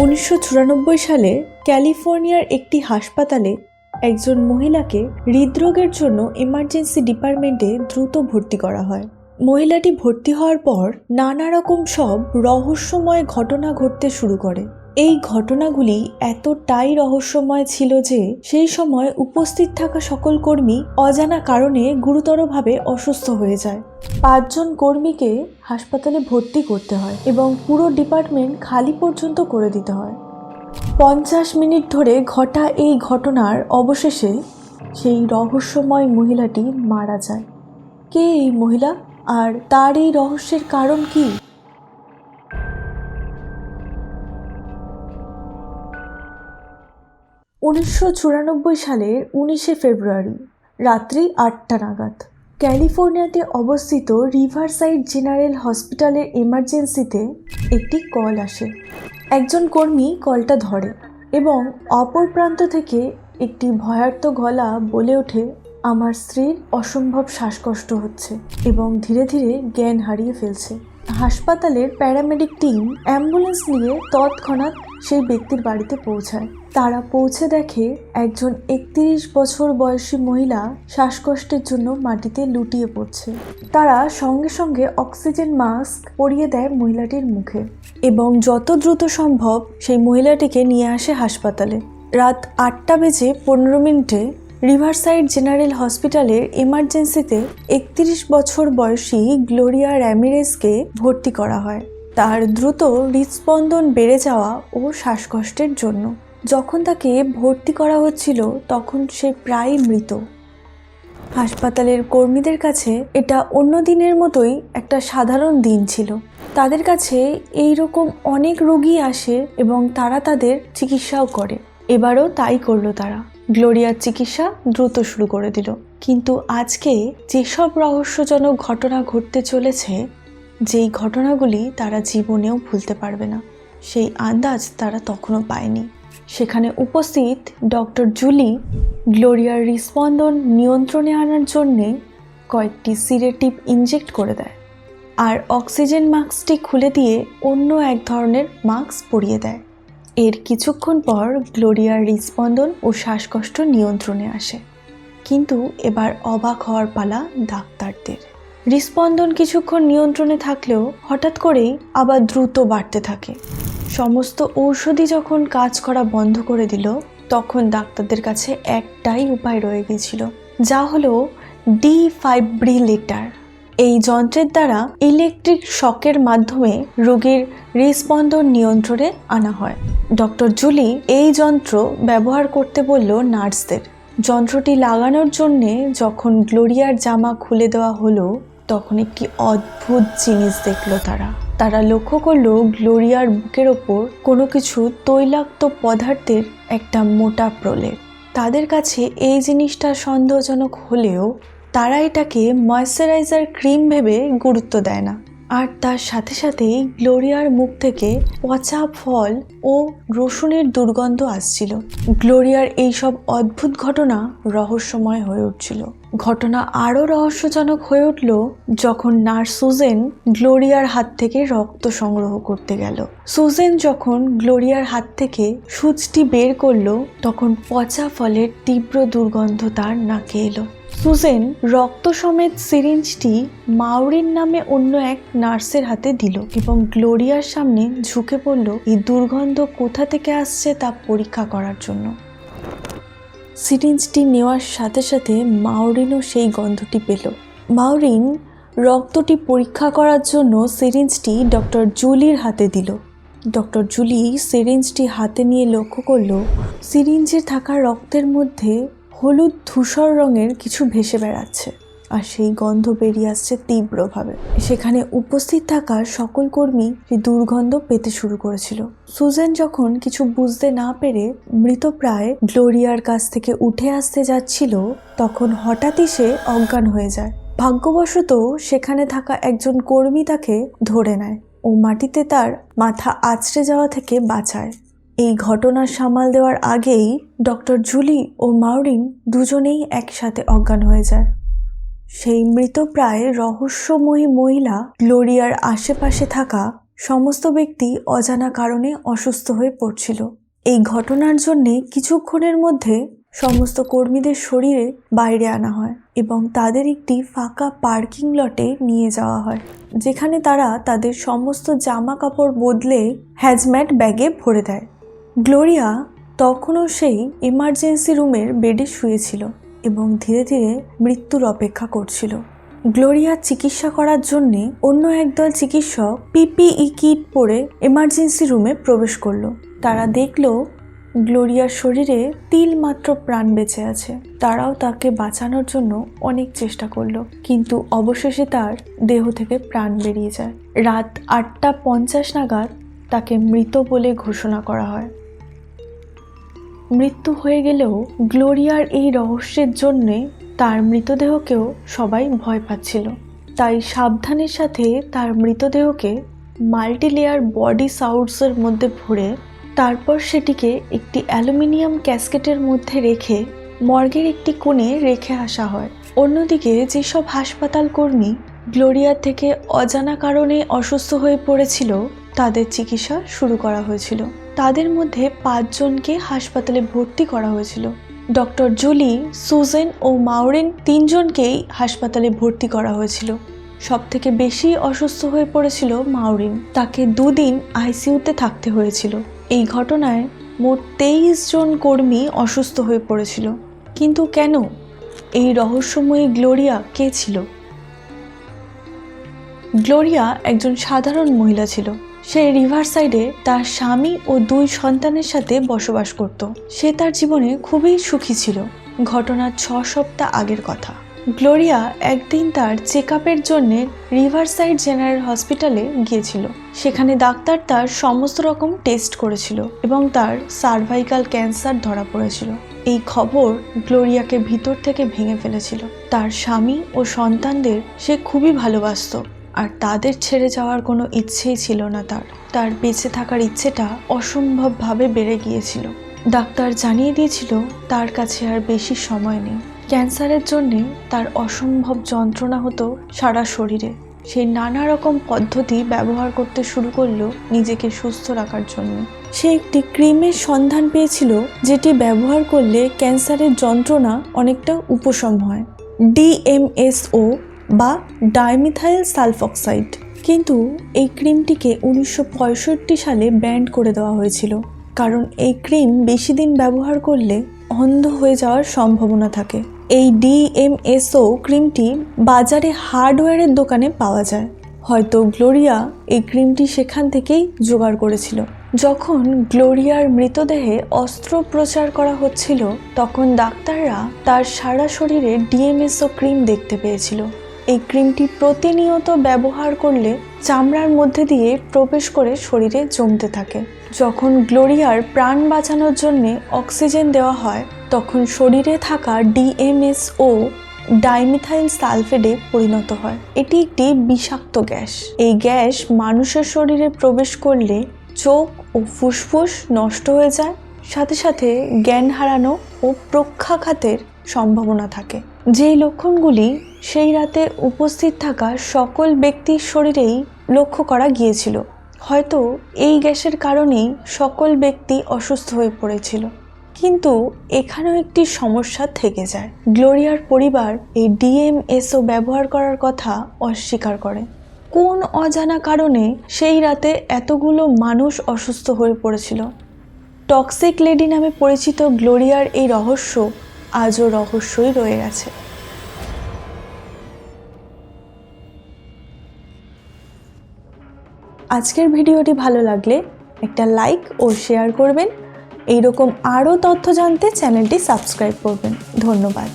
উনিশশো চুরানব্বই সালে ক্যালিফোর্নিয়ার একটি হাসপাতালে একজন মহিলাকে হৃদরোগের জন্য এমার্জেন্সি ডিপার্টমেন্টে দ্রুত ভর্তি করা হয়। মহিলাটি ভর্তি হওয়ার পর নানা রকম সব রহস্যময় ঘটনা ঘটতে শুরু করে। এই ঘটনাগুলি এতটাই রহস্যময় ছিল যে সেই সময় উপস্থিত থাকা সকল কর্মী অজানা কারণে গুরুতরভাবে অসুস্থ হয়ে যায়। পাঁচজন কর্মীকে হাসপাতালে ভর্তি করতে হয় এবং পুরো ডিপার্টমেন্ট খালি পর্যন্ত করে দিতে হয়। পঞ্চাশ মিনিট ধরে ঘটা এই ঘটনার অবশেষে সেই রহস্যময় মহিলাটি মারা যায়। কে এই মহিলা? আর তার এই রহস্যের কারণ কি? উনিশশো চুরানব্বই সালের উনিশে ফেব্রুয়ারি, রাত্রি আটটা নাগাদ, ক্যালিফোর্নিয়াতে অবস্থিত রিভারসাইড জেনারেল হসপিটালের এমার্জেন্সিতে একটি কল আসে। একজন কর্মী কলটা ধরে এবং অপর প্রান্ত থেকে একটি ভয়ার্ত গলা বলে ওঠে, আমার স্ত্রীর অসম্ভব শ্বাসকষ্ট হচ্ছে এবং ধীরে ধীরে জ্ঞান হারিয়ে ফেলছে। হাসপাতালের প্যারামেডিক টিম অ্যাম্বুলেন্স নিয়ে তৎক্ষণাৎ সেই ব্যক্তির বাড়িতে পৌঁছায়। তারা পৌঁছে দেখে একজন একত্রিশ বছর বয়সী মহিলা শ্বাসকষ্টের জন্য মাটিতে লুটিয়ে পড়ছে। তারা সঙ্গে সঙ্গে অক্সিজেন মাস্ক পরিয়ে দেয় মহিলাটির মুখে এবং যত দ্রুত সম্ভব সেই মহিলাটিকে নিয়ে আসে হাসপাতালে। রাত আটটা বেজে পনেরো মিনিটে রিভারসাইড জেনারেল হসপিটালের এমার্জেন্সিতে একত্রিশ বছর বয়সী গ্লোরিয়া র্যামিরেসকে ভর্তি করা হয়। তার দ্রুত হৃদস্পন্দন বেড়ে যাওয়া ও শ্বাসকষ্টের জন্য। যখন তাকে ভর্তি করা হচ্ছিল, তখন সে প্রায় মৃত। হাসপাতালের কর্মীদের কাছে এটা অন্য দিনের মতোই একটা সাধারণ দিন ছিল। তাদের কাছে এই রকম অনেক রোগী আসে এবং তারা তাদের চিকিৎসাও করে। এবারও তাই করল তারা। গ্লোরিয়ার চিকিৎসা দ্রুত শুরু করে দিল। কিন্তু আজকে যেসব রহস্যজনক ঘটনা ঘটতে চলেছে যেই ঘটনাগুলি তারা জীবনেও ভুলতে পারবে না, সেই আন্দাজ তারা তখনও পায়নি। সেখানে উপস্থিত ডক্টর জুলি গ্লোরিয়ার হৃস্পন্দন নিয়ন্ত্রণে আনার জন্যে কয়েকটি সিরেটিভ ইনজেক্ট করে দেয় আর অক্সিজেন মাস্কটি খুলে দিয়ে অন্য এক ধরনের মাস্ক পরিয়ে দেয়। এর কিছুক্ষণ পর গ্লোরিয়ার হৃদস্পন্দন ও শ্বাসকষ্ট নিয়ন্ত্রণে আসে। কিন্তু এবার অবাক হওয়ার পালা ডাক্তারদের। হৃদস্পন্দন কিছুক্ষণ নিয়ন্ত্রণে থাকলেও হঠাৎ করেই আবার দ্রুত বাড়তে থাকে। সমস্ত ঔষধি যখন কাজ করা বন্ধ করে দিল, তখন ডাক্তারদের কাছে একটাই উপায় রয়ে গিয়েছিল, যা হলো ডিফাইব্রিলেটার। এই যন্ত্রের দ্বারা ইলেকট্রিক শকের মাধ্যমে রোগীর হৃদস্পন্দন নিয়ন্ত্রণে আনা হয়। ডক্টর জুলি এই যন্ত্র ব্যবহার করতে বলল নার্সদের। যন্ত্রটি লাগানোর জন্যে যখন গ্লোরিয়ার জামা খুলে দেওয়া হলো তখন একটি অদ্ভুত জিনিস দেখল তারা। তারা লক্ষ্য করল গ্লোরিয়ার বুকের ওপর কোনো কিছু তৈলাক্ত পদার্থের একটা মোটা প্রলেপ। তাদের কাছে এই জিনিসটা সন্দেহজনক হলেও তারা এটাকে ময়শ্চারাইজার ক্রিম ভেবে গুরুত্ব দেয় না। আর তার সাথে সাথেই গ্লোরিয়ার মুখ থেকে পচা ফল ও রসুনের দুর্গন্ধ আসছিল। গ্লোরিয়ার এইসব অদ্ভুত ঘটনা রহস্যময় হয়ে উঠছিল। ঘটনা আরও রহস্যজনক হয়ে উঠল যখন নার্স সুজেন গ্লোরিয়ার হাত থেকে রক্ত সংগ্রহ করতে গেল। সুজেন যখন গ্লোরিয়ার হাত থেকে সুচটি বের করল, তখন পচা ফলের তীব্র দুর্গন্ধ তার নাকে এলো। সুজেন রক্ত সমেত সিরিঞ্জটি মাউরিন নামে অন্য এক নার্সের হাতে দিল এবং গ্লোরিয়ার সামনে ঝুঁকে পড়ল, এই দুর্গন্ধ কোথা থেকে আসছে তা পরীক্ষা করার জন্য? সিরিঞ্জটি নেওয়ার সাথে সাথে মাউরিনও সেই গন্ধটি পেল। মাউরিন রক্তটি পরীক্ষা করার জন্য সিরিঞ্জটি ডক্টর জুলির হাতে দিল। ডক্টর জুলি সিরিঞ্জটি হাতে নিয়ে লক্ষ্য করল, সিরিঞ্জে থাকা রক্তের মধ্যে হলুদ ধূসর রঙের কিছু ভেসে বেড়াচ্ছে, আর সেই গন্ধ বেরিয়ে আসছে তীব্রভাবে। সেখানে উপস্থিত থাকা সকল কর্মী সেই দুর্গন্ধ পেতে শুরু করেছিল। সুজেন যখন কিছু বুঝতে না পেরে মৃতপ্রায় গ্লোরিয়ার কাছ থেকে উঠে আসতে যাচ্ছিল, তখন হঠাৎই সে অজ্ঞান হয়ে যায়। ভাগ্যবশত সেখানে থাকা একজন কর্মী তাকে ধরে নেয় ও মাটিতে তার মাথা আছড়ে যাওয়া থেকে বাঁচায়। এই ঘটনা সামাল দেওয়ার আগেই ডক্টর জুলি ও মাউরিন দুজনেই একসাথে অজ্ঞান হয়ে যায়। সেই মৃতপ্রায় রহস্যময়ী মহিলা গ্লোরিয়ার আশেপাশে থাকা সমস্ত ব্যক্তি অজানা কারণে অসুস্থ হয়ে পড়ছিল। এই ঘটনার জন্যে কিছুক্ষণের মধ্যে সমস্ত কর্মীদের শরীরে বাইরে আনা হয় এবং তাদের একটি ফাঁকা পার্কিং লটে নিয়ে যাওয়া হয়, যেখানে তারা তাদের সমস্ত জামা কাপড় বদলে হ্যাজম্যাট ব্যাগে ভরে দেয়। গ্লোরিয়া তখনও সেই এমার্জেন্সি রুমের বেডে শুয়েছিল এবং ধীরে ধীরে মৃত্যুর অপেক্ষা করছিল। গ্লোরিয়ার চিকিৎসা করার জন্যে অন্য একদল চিকিৎসক পিপিই কিট পরে এমার্জেন্সি রুমে প্রবেশ করল। তারা দেখল গ্লোরিয়ার শরীরে তিল মাত্র প্রাণ বেঁচে আছে। তারাও তাকে বাঁচানোর জন্য অনেক চেষ্টা করল, কিন্তু অবশেষে তার দেহ থেকে প্রাণ বেরিয়ে যায়। রাত আটটা পঞ্চাশ নাগাদ তাকে মৃত বলে ঘোষণা করা হয়। মৃত্যু হয়ে গেলেও গ্লোরিয়ার এই রহস্যের জন্যে তার মৃতদেহকেও সবাই ভয় পাচ্ছিল। তাই সাবধানের সাথে তার মৃতদেহকে মাল্টিলেয়ার বডি সাউটসের মধ্যে ভরে তারপর সেটিকে একটি অ্যালুমিনিয়াম ক্যাসকেটের মধ্যে রেখে মর্গের একটি কোণে রেখে আসা হয়। অন্যদিকে যেসব হাসপাতাল কর্মী গ্লোরিয়ার থেকে অজানা কারণে অসুস্থ হয়ে পড়েছিল তাদের চিকিৎসা শুরু করা হয়েছিল। তাদের মধ্যে পাঁচজনকে হাসপাতালে ভর্তি করা হয়েছিল। ডক্টর জুলি, সুজেন ও মাউরিন তিনজনকেই হাসপাতালে ভর্তি করা হয়েছিল। সব থেকে বেশি অসুস্থ হয়ে পড়েছিল মাউরিন তাকে দুদিন আইসিইউতে থাকতে হয়েছিল। এই ঘটনায় মোট তেইশ জন কর্মী অসুস্থ হয়ে পড়েছিল। কিন্তু কেন? এই রহস্যময়ী গ্লোরিয়া কে ছিল? গ্লোরিয়া একজন সাধারণ মহিলা ছিল। সে রিভার সাইডে তার স্বামী ও দুই সন্তানের সাথে বসবাস করত। সে তার জীবনে খুবই সুখী ছিল। ঘটনার ছ সপ্তাহ আগের কথা। গ্লোরিয়া একদিন তার চেক আপের জন্য রিভার সাইড জেনারেল হসপিটালে গিয়েছিল। সেখানে ডাক্তার তার সমস্ত রকম টেস্ট করেছিল এবং তার সার্ভাইকাল ক্যান্সার ধরা পড়েছিল। এই খবর গ্লোরিয়াকে ভিতর থেকে ভেঙে ফেলেছিল। তার স্বামী ও সন্তানদের সে খুবই ভালোবাসত। আর তাদের ছেড়ে যাওয়ার কোনো ইচ্ছেই ছিল না তার। তার বেঁচে থাকার ইচ্ছেটা অসম্ভবভাবে বেড়ে গিয়েছিল। ডাক্তার জানিয়ে দিয়েছিল, তার কাছে আর বেশি সময় নেই। ক্যান্সারের জন্যে তার অসম্ভব যন্ত্রণা হতো সারা শরীরে। সে নানা রকম পদ্ধতি ব্যবহার করতে শুরু করল নিজেকে সুস্থ রাখার জন্য। সে একটি ক্রিমের সন্ধান পেয়েছিল, যেটি ব্যবহার করলে ক্যান্সারের যন্ত্রণা অনেকটা উপশম হয়। ডিএমএসও বা ডাইমিথাইল সালফক্সাইড কিন্তু এই ক্রিমটিকে উনিশশো পঁয়ষট্টি সালে ব্যান্ড করে দেওয়া হয়েছিল। কারণ এই ক্রিম বেশি দিন ব্যবহার করলে অন্ধ হয়ে যাওয়ার সম্ভাবনা থাকে। এই ডিএমএসও ক্রিমটি বাজারে হার্ডওয়্যারের দোকানে পাওয়া যায়। হয়তো গ্লোরিয়া এই ক্রিমটি সেখান থেকেই জোগাড় করেছিল। যখন গ্লোরিয়ার মৃতদেহে অস্ত্রোপচার করা হচ্ছিল, তখন ডাক্তাররা তার সারা শরীরে ডিএমএসও ক্রিম দেখতে পেয়েছিল। এই ক্রিমটি প্রতিনিয়ত ব্যবহার করলে চামড়ার মধ্যে দিয়ে প্রবেশ করে শরীরে জমতে থাকে। যখন গ্লোরিয়ার প্রাণ বাঁচানোর জন্য অক্সিজেন দেওয়া হয়, তখন শরীরে থাকা ডিএমএসও ডাইমিথাইল সালফেডে পরিণত হয়। এটি একটি বিষাক্ত গ্যাস। এই গ্যাস মানুষের শরীরে প্রবেশ করলে চোখ ও ফুসফুস নষ্ট হয়ে যায়। সাথে সাথে জ্ঞান হারানো ও প্রক্ষাঘাতের সম্ভাবনা থাকে। যেই লক্ষণগুলি সেই রাতে উপস্থিত থাকা সকল ব্যক্তির শরীরেই লক্ষ্য করা গিয়েছিল। হয়তো এই গ্যাসের কারণেই সকল ব্যক্তি অসুস্থ হয়ে পড়েছিল। কিন্তু এখানেও একটি সমস্যা থেকে যায়। গ্লোরিয়ার পরিবার এই ডিএমএসও ব্যবহার করার কথা অস্বীকার করে। কোন অজানা কারণে সেই রাতে এতগুলো মানুষ অসুস্থ হয়ে পড়েছিল? টক্সিক লেডি নামে পরিচিত গ্লোরিয়ার এই রহস্য আজও রহস্যই রয়ে গেছে। আজকের ভিডিওটি ভালো লাগলে একটা লাইক ও শেয়ার করবেন। এইরকম আরও তথ্য জানতে চ্যানেলটি সাবস্ক্রাইব করবেন। ধন্যবাদ।